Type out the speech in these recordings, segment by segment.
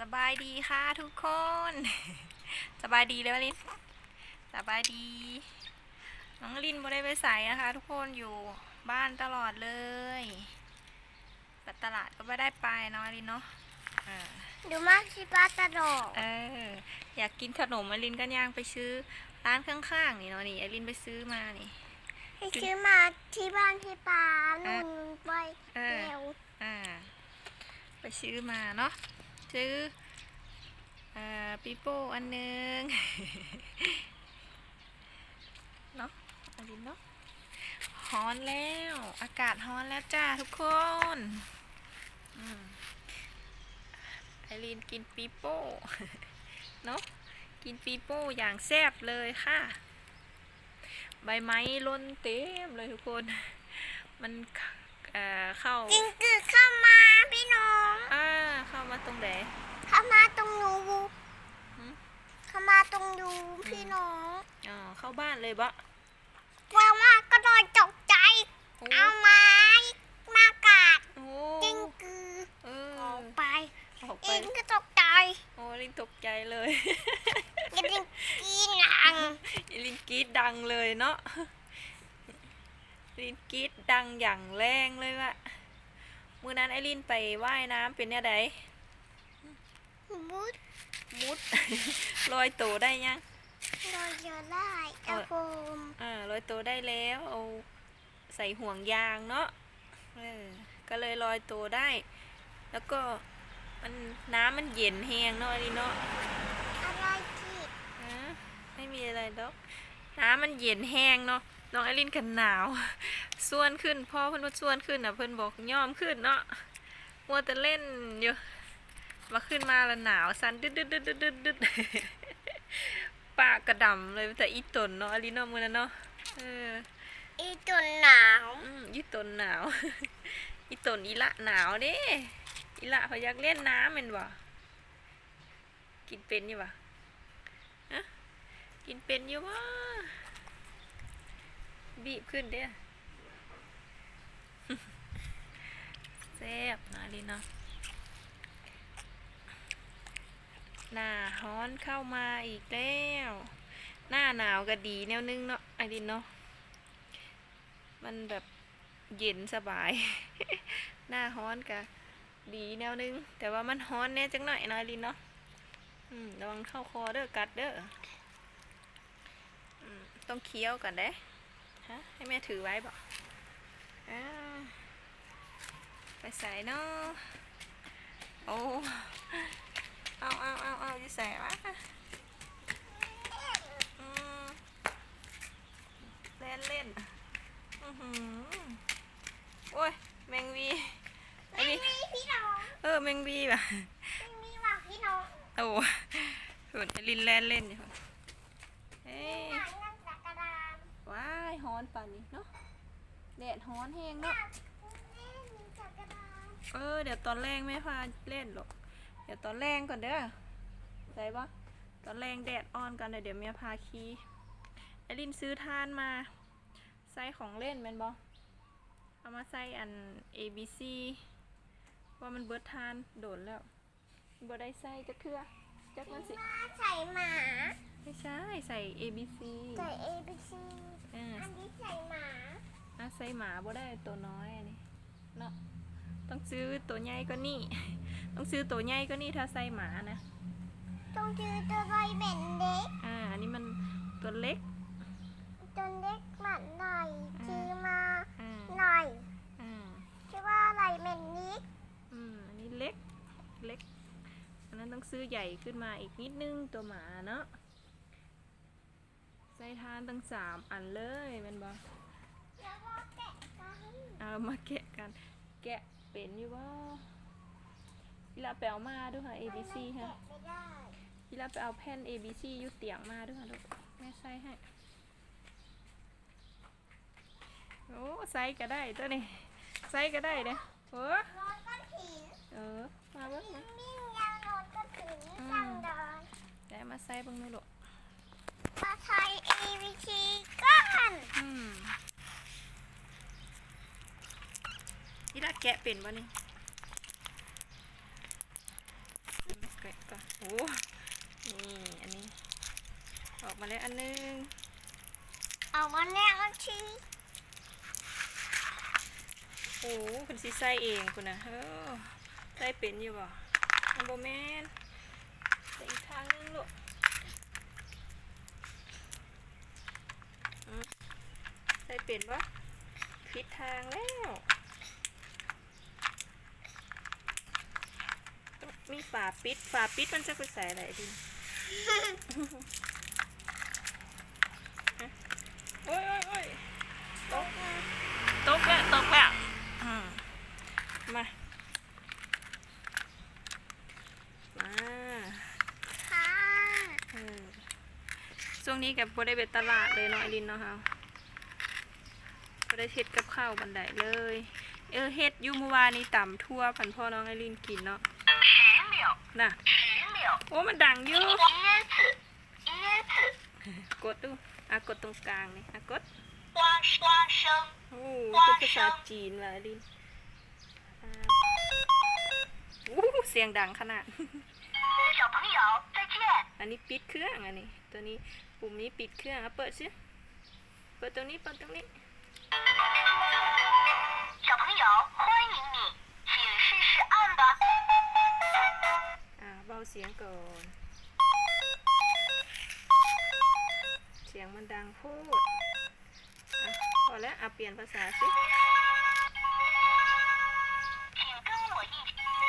สบายดีค่ะทุกคน สบายดีเลยวะลินสบายดี น้องลินบ่ได้ไปใส่นะคะ ทุกคนอยู่บ้านตลอดเลยไปตลาดก็ไม่ได้ไปเนาะลินเนาะอ่าดูมากชิปาตะโดดเอออยากกินขนมอลินก็ย่างไปซื้อร้านข้างๆนี่เนาะนี่อลินไปซื้อมานี่ให้ซื้อมาที่บ้านที่ปานุ่นไปเออเร็วอ่าไปซื้อมาเนาะ ซื้ออปีโป้อันหนึงเนาะอันนี้เนาะฮ้อนแล้ว อากาศฮ้อนแล้วจ้าทุกคนไอรีนกินปีโป้เนาะกินปีโป้อย่างแซ่บเลยค่ะ ใบไม้ล้นเต็มเลยทุกคน มันเข้าจิงคือเข้ามาพี่น้อง มาตรงไหนเข้ามาตรงหนูหืมเข้ามาตรงหนูพี่น้องอ๋อเข้าบ้านเลยบะว่าว่าก็โดนตกใจโอ้เอาไม้มากาดโอ้จริงคือเออออกไปออกเอไปงก็ตกใจโอ้ลินตกใจเลยจริงกินหนังลินกรีดดังเลยเนาะลินกรีดดังอย่างแรงเลยว่ะ มือนั้นไอลินไปว่ายน้ำเป็นเนี่ยได มุดมุด ลอยตัวได้ยังโดนเยอะได้เอาโฟมอ่าลอยตัวได้แล้วเอาใส่ห่วงยางเนาะเออก็เลยลอยตัวได้ แล้วก็มันน้ำมันเย็นแหงเนาะไอลินเนาะอะไรที่ฮะไม่มีอะไรดอกน้ำมันเย็นแห้งเนาะน้องไอรินกันหนาวส่วนขึ้นพ่อเพิ่นว่าส่วนขึ้นอะเพิ่นบอกย่อมขึ้นเนาะมัวแต่เล่นอยู่ มาขึ้นมาแล้วหนาวสั่นดึดดึดดึดดึดดึดดึดปากกระดำเลยแต่อีตนเนาะไอรินเนาะมือนั้นเนาะเอออีตุนหนาวอืมอีตนหนาว อีตนอีละหนาวเด้อีละเขาอยากเล่นน้ำแม่นบ่กินเป็นอยู่บ่ฮะกินเป็นอยู่บ่บีบขึ้นเด้อ แซ่บนะลินเนาะ หน้าฮ้อนเข้ามาอีกแล้ว หน้าหนาวก็ดีแนวนึงเนาะไอรินเนาะมันแบบเย็นสบาย หน้าฮ้อนกะดีแนวนึง แต่ว่ามันฮ้อนแน่จังหน่อยนะลินเนาะอืมระวังเข้าคอเด้อกัดเด้ออต้องเคี้ยวกันเด้ฮะให้แม่ถือไว้บอกไปใส่เนาะโอ้ เอาเอาเอาเอาจะใส่วะอืมเล่นเล่นอื้อหือโอ้ยแมงวีไอ้ไม่นี่มีพี่น้องเออแมงวีว่ะไม่มีว่าพี่น้องโอ้โหุ่นไอลินแล่นเล่นอยู่เอ้ยว้ายฮ้อนป่านนี้เนาะแดดฮ้อนแห้งเนาะเออเดี๋ยวตอนแรงแม่พาเล่นหรอก ดี๋ยวตอนแรงก่อนเด้อใส่ปะตอนแรงแดดอ่อนก่อนเดี๋ยวเดี๋ยวแม่พาขี่ไอลินซื้อทานมาใส่ของเล่นแม่นบอเอามาใส่อัน A B C ว่ามันเบิดทานโดนแล้วบ่ได้ใส่จักเทื่อจักมันสิมาใส่หมา ไม่ใช่ใส่ A B C ใส่ A B C เอออันนี้ใส่หมาอะใส่หมาบ่ได้ตัวน้อยอันนี้เนาะ ต้องซื้อตัวใหญ่ก็นี่ ต้องซื้อตัวใหญ่ก็นี่ถ้าใส่หมานะ ต้องจือตัวใบเหม็นเด็กอ่าอันนี้มันตัวเล็ก ตัวเล็กหมันหน่อยจือมาอ่าหน่อยอ่าชื่อว่าอะไรเหม็นนิดอืมอันนี้เล็กเล็กอันนั้นต้องซื้อใหญ่ขึ้นมาอีกนิดนึงตัวหมาเนาะใส่ทานตั้งสามอันเลยแมันบอแล้วก็แกะกันเอามาแกะกัน แกะ เป็นอยู่ว่าพี่ลาไปเอามาด้วยค่ะ A B C ฮะแกะไม่ได้พี่ลาไปเอาแผ่น A B C อยู่เตียงมาด้วยค่ะลูกแม่ใส่ให้โอ้ใส่ก็ได้ตัวนี้ใส่ก็ได้เนี่ยเออนอนก้อนหินเออมาเบิ้งมามิ่งยังนอนก้อนหินจังเดินได้มาใส่เบิ้งหน่อยลูกมาไทย A B C กันอืม พี่ลาแกะเป็นวะนี่แกะนี่อันนี้ ออกมาแล้วอันนึงเอาวันแรกทีโอ้คุณสิใส่เองคุณนะเออใส่เป็นอยู่บ่อันโบแมนใส่อีกทางนึงลูกอืมใส่เป็นปะผิดทางแล้วต้อง มีฝาปิด ฝาปิดมันจะไปใส่อะไรดิโอ้ยโอ้ยโอ้ยตกแล้วตกแล้วตกแล้วอืมมา มาค่ะเออช่วงนี้กับพอได้ไปตลาดเลยเนาะไอรินเนาะค่ะพอได้เฮ็ดกับข้าวบันไดเลย เออเฮ็ดอยูเมื่อวานนี้ต่ำทั่วพันพ่อน้องไอรินกินเนาะ น่ะโอ้มันดังอยู่กดดูอะกดตรงกลางนี่อะกดโอ้เป็นภาษาจีนเลยดิโอ้เสียงดังขนาดอันนี้ปิดเครื่องอันนี้ ตัวนี้ปุ่มนี้ปิดเครื่องอะเปิดซิเปิดตรงนี้เปิดตรงนี้าเสียงก่อน เสียงมันดังพูดพอแล้วเอาเปลี่ยนภาษาสิ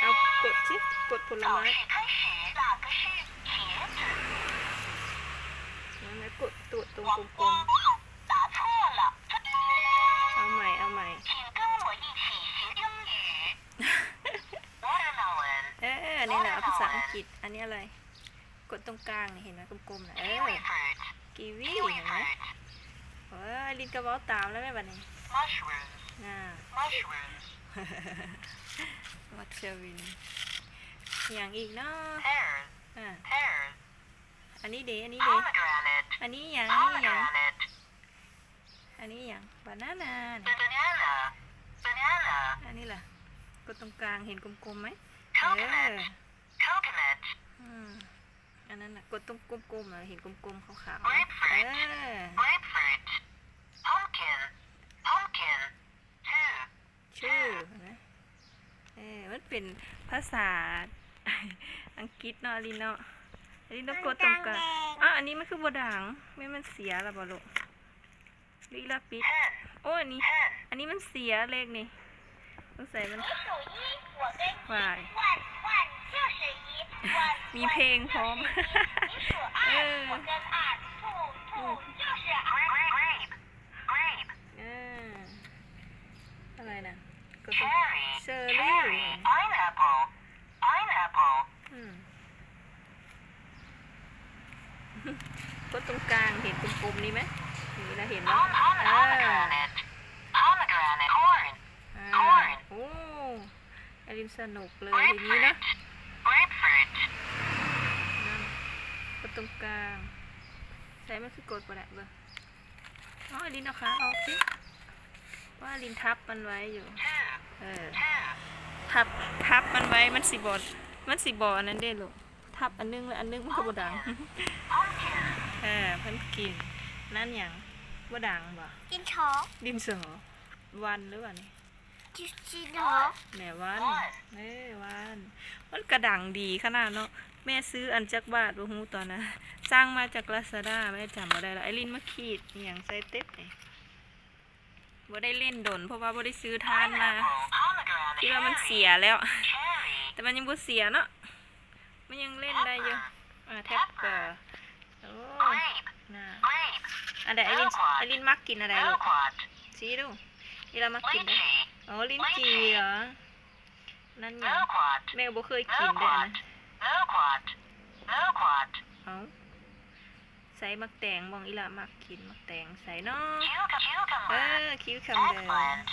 เอากดสิกดผลไม้นั่นนะกดตัวตรงกลม ภาษาอังกฤษอันนี้อะไร กดตรงกลางนี่เห็นไหมกลมๆนะเออ kiwi fruit กีวี kiwi เห็นไหม fruit เออลินกระเป๋าตามแล้วแม่บัดนี้ mushrooms อ่า mushrooms วัชวินอย่างอีกเนาะ pears อ่า pears อันนี้เดอันนี้เด pomegranate อันนี้อย่างอันนี้อย่าง pomegranate อันนี้อย่างบานาน่า banana banana อันนี้ล่ะกดตรงกลางเห็นกลมๆไหมเอ coconut อ coconut อืม อันนั้นนะกดตรงกลมๆเหรอเห็นกลมๆขาวๆเออ grapefruit pumpkin pumpkin ชื่อนะเออมันเป็นภาษาอังกฤษเนาะลินเนาะอันนี้ต้องกดตรงกันอ้าวอันนี้มันคือบด่างไม่มันเสียละบอลูกลิลาปิดโอ้อันนี้ อันนี้มันเสียเลขนี่ต้องใส่มันฝ่าย มีเพลงพร้อมเอออะไรนะก็ต้งเชอร์รี่ก็ตรงกลางเห็นกลมๆนี่ไหมนี่เราเห็นแล้วอ่าอลินสนุกเลยทีนี้นะ ตรงกลาง ใส่มันคือกดปะเนี่ยเบอร์อ๋ออลินเอาขาออกสิว่าอลินทับมันไว้อยู่ two เออ two ทับ ทับมันไว้ มันสิบอด มันสิบออันนั้นเด้ลูกทับอันนึงแล้วอันนึงมันก็บ่ดัง pumpkin เออเพิ่นกิน นั่นหยังบ่ดังบ่金虫ดินสอวันหรือว่านี่ ชิชิดอกแม่วันเอ้วัน มันกระดังดีขนาดเนาะแม่ซื้ออันจักบาทบ่ฮู้ตอนนะสร้างมาจากลาซาด้าแม่จำบ่ได้ละไอรินมาขีดอย่างใส่เต็บนี่บ่ได้เล่นดน เพราะว่าบ่ได้ซื้อทานมาคิดว่ามันเสียแล้ว แต่มันยังบ่เสียเนาะมันยังเล่นได้อยู่อ่าแท็บเปอร์โอ้น่าอันใไอรินไอรินมักกินอะไรลูกชี้ดูอีลามักกินด้ อ๋อลิ้นจี่เหรอ นั่นหยัง loquat แม่บ่เคยกินเด้อนะ loquat loquat เอาใส่มักแตงบองอีหละมักกินมักแตงใส่เนาะ cucumber เออคิวคัมเบอร์ eggplant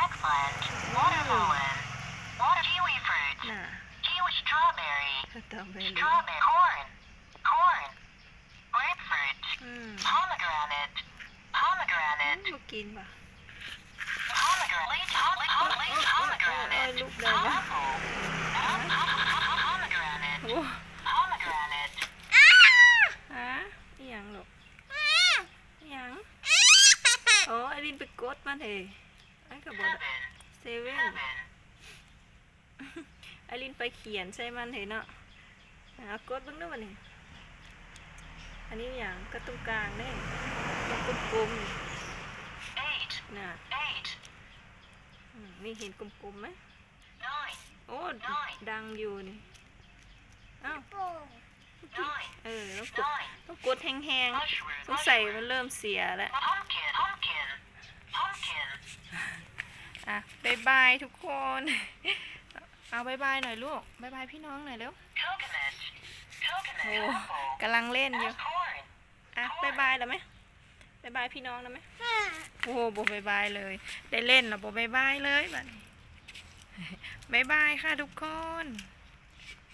eggplant watermelon water kiwi fruit น่ะ kiwi strawberry สตรอเบอรี่ strawberry corn corn grapefruit อืม pomegranate pomegranate บ่กินป่ะ ลูกเลยนะโอ้ฮะยังหรอกยังโอ้ไอรินไปกดมาเถอะไอ้กระบอกเซเว่นไอรินไปเขียนใช่มันเถอะเนาะเอากดบ้างด้วยมันนี่อันนี้อย่างก็ตรงกลางเนี่ยกลมๆน่ะ นี่เห็นกลมๆไหม nine, โอ้ดังอยู่นี่อ้าว nine, เออแล้วกด nine, ต้องกดแห้ง mushroom, ๆสงสัย mushroom, มันเริ่มเสียแล้ว pumpkin, pumpkin, pumpkin, อะบายบายทุกคน เอาบายบายหน่อยลูกบายบายพี่น้องหน่อยเร็ว coconut, โอ้ coconut, apple, กำลังเล่นอยู่ corn, อะบายบายแล้วไหมบายบายพี่น้องแล้วไหมโอ้โหบบายบายเลย ได้เล่นเหรอบบายบายเลยบัดนี้บายบายค่ะทุกคน